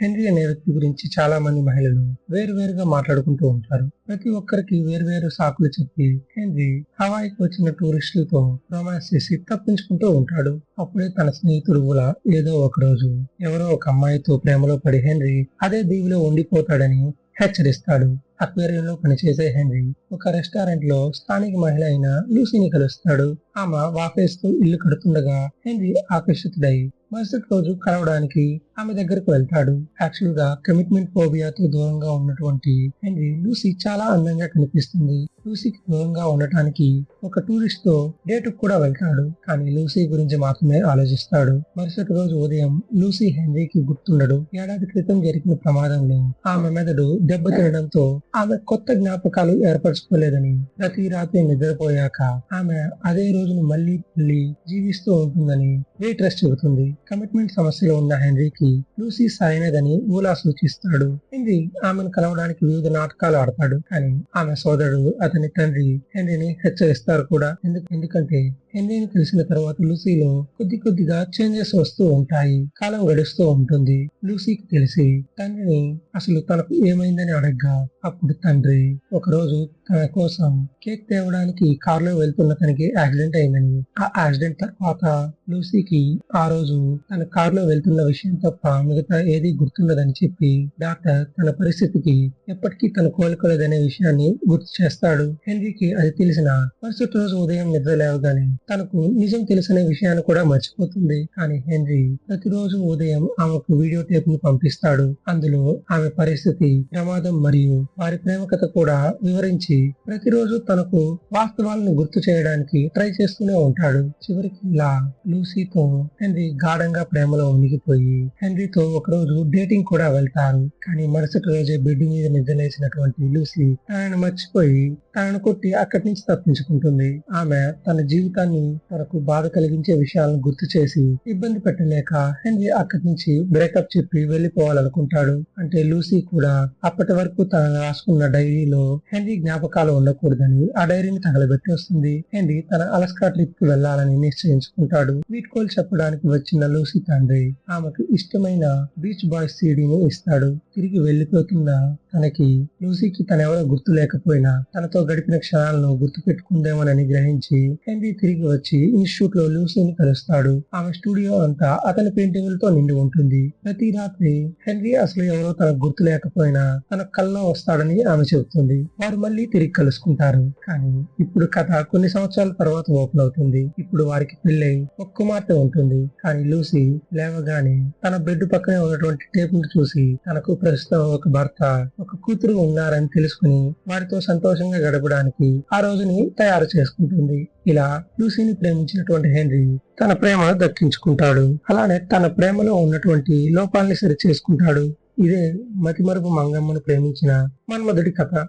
Henry అనే వ్యక్తి గురించి చాలా మంది మహిళలు వేరువేరుగా మాట్లాడుకుంటూ ఉంటారు. ప్రతి ఒక్కరికి వేరువేరు సాకులు చెప్పి హెన్రీ హవాయికి వచ్చిన టూరిస్టులతో రొమాన్స్ చేసి తప్పించుకుంటూ ఉంటాడు. అప్పుడే తన స్నేహితుడు కూడా ఏదో ఒక రోజు ఎవరో ఒక అమ్మాయితో ప్రేమలో పడి హెన్రీ అదే దీవిలో ఉండిపోతాడని హెచ్చరిస్తాడు. అక్వేరియంలో పనిచేసే హెన్రీ ఒక రెస్టారెంట్లో స్థానిక మహిళ అయిన లూసీని కలుస్తాడు. ఆమె వాపేస్తూ ఇల్లు కడుతుండగా హెన్రీ ఆకర్షితుడై మరుసటి రోజు కలవడానికి ఆమె దగ్గరకు వెళ్తాడు. యాక్చువల్గా కమిట్మెంట్ ఫోబియాతో దూరంగా ఉన్నటువంటి హెన్రీ లూసీ చాలా అందంగా కనిపిస్తుంది. లూసీకి దూరంగా ఉండటానికి ఒక టూరిస్ట్తో డేట్ కూడా వెళ్తాడు. కానీ లూసీ గురించి మాత్రమే ఆలోచిస్తాడు. మరుసటి రోజు ఉదయం లూసీ హెన్రీకి గుర్తుండడు. ఏడాది క్రితం జరిగిన ప్రమాదంలో ఆమె మెదడు దెబ్బ తినడంతో ఆమె కొత్త జ్ఞాపకాలు ఏర్పరచుకోలేదని ప్రతి రాత్రి నిద్రపోయాక ఆమె అదే రోజును మళ్ళీ మళ్ళీ జీవిస్తూ ఉంటుందని వెయిట్రెస్ చెబుతుంది. కమిట్మెంట్ సమస్యలో ఉన్న హెన్రీకి లూసీ సరైనదని మూలా సూచిస్తాడు. హెన్రీ ఆమెను కలవడానికి వివిధ నాటకాలు ఆడతాడు. కానీ ఆమె సోదరుడు అతని తండ్రి హెన్రీని హెచ్చరిస్తారు కూడా. ఎందుకు? ఎందుకంటే హెన్రీని తెలిసిన తర్వాత లూసీలో కొద్ది కొద్దిగా చేంజెస్ వస్తూ ఉంటాయి. కాలం గడుస్తూ ఉంటుంది. లూసీకి తెలిసి తండ్రిని అసలు తనకు ఏమైందని అడగ్గా అప్పుడు తండ్రి ఒకరోజు తన కోసం కేక్ తేవడానికి కారులో వెళ్తున్న తనకి యాక్సిడెంట్ అయిందని. ఆ యాక్సిడెంట్ తర్వాత లూసీకి ఆ రోజు తన కారులో వెళ్తున్న విషయం తప్ప మిగతా ఏది గుర్తుండదని చెప్పి డాక్టర్ తన పరిస్థితికి ఎప్పటికీ తను కోలుకోలేదనే విషయాన్ని గుర్తు చేస్తాడు. హెన్రీకి అది తెలిసిన మరుసటి రోజు ఉదయం నిద్ర లేవగానే తనకు నిజం తెలిసిన విషయాన్ని కూడా మర్చిపోతుంది. కానీ హెన్రీ ప్రతిరోజు ఉదయం ఆమెకు వీడియో టేప్ని పంపిస్తాడు. అందులో ఆమె పరిస్థితి ప్రమాదం మరియు వారి ప్రేమకత కూడా వివరించి ప్రతిరోజు తనకు వాస్తవాలను గుర్తు చేయడానికి ట్రై చేస్తూనే ఉంటాడు. చివరికి ఇలా లూసీతో హెన్రీ గాఢంగా ప్రేమలో ఉనికిపోయి హెన్రీతో ఒకరోజు డేటింగ్ కూడా వెళ్తారు. కానీ మరుసటి రోజే బెడ్ మీద నిద్రలేసినటువంటి లూసీ తనను మర్చిపోయి తనను కొట్టి అక్కడి నుంచి తప్పించుకుంటుంది. ఆమె తన జీవితాన్ని తనకు బాధ కలిగించే విషయాలను గుర్తు చేసి ఇబ్బంది పెట్టలేక హెన్రీ అక్కడి నుంచి బ్రేకప్ చెప్పి వెళ్ళిపోవాలనుకుంటాడు. అంటే లూసీ కూడా అప్పటి వరకు తను రాసుకున్న డైరీలో హెన్రీ జ్ఞాపకాలు ఉండకూడదని ఆ డైరీని తగలబెట్టి వస్తుంది హెన్రీ తన అలస్కా ట్రిప్కి వెళ్ళాలని నిశ్చయించుకుంటాడు. కోల్ చెప్పడానికి వచ్చిన ఆలోసి తండ్రి ఆమెకు ఇష్టమైన బీచ్ బాయ్స్ సీడీని ఇస్తాడు. తిరిగి వెళ్ళిపోతున్న తనకి లూసీకి తనెవరో గుర్తు లేకపోయినా తనతో గడిపిన క్షణాలను గుర్తు పెట్టుకుందేమోనని గ్రహించి హెన్రీ తిరిగి వచ్చి ఇన్స్టిట్యూట్లో లూసీని కలుస్తాడు. ఆమె స్టూడియో అంతా అతని పెయింటింగులతో నిండి ఉంటుంది. ప్రతి రాత్రి హెన్రీ అసలు ఎవరో తనకు గుర్తు లేకపోయినా తన కల్లో వస్తాడని ఆమె చెబుతుంది. వారు మళ్ళీ తిరిగి కలుసుకుంటారు. కానీ ఇప్పుడు కథ కొన్ని సంవత్సరాల తర్వాత ఓపెన్ అవుతుంది. ఇప్పుడు వారికి పెళ్ళై ఒక్క మాట ఉంటుంది. కానీ లూసీ లేవగానే తన బెడ్ పక్కనే ఉన్నటువంటి టేప్ను చూసి తనకు ప్రస్తుతం ఒక భర్త ఒక కూతురు ఉన్నారని తెలుసుకుని వారితో సంతోషంగా గడపడానికి ఆ రోజుని తయారు చేసుకుంటుంది. ఇలా లూసీని ప్రేమించినటువంటి హెన్రీ తన ప్రేమను దక్కించుకుంటాడు. అలానే తన ప్రేమలో ఉన్నటువంటి లోపాలని సరి చేసుకుంటాడు ఇదే మతిమరుపు మంగమ్మను ప్రేమించిన మన్మధుడి కథ.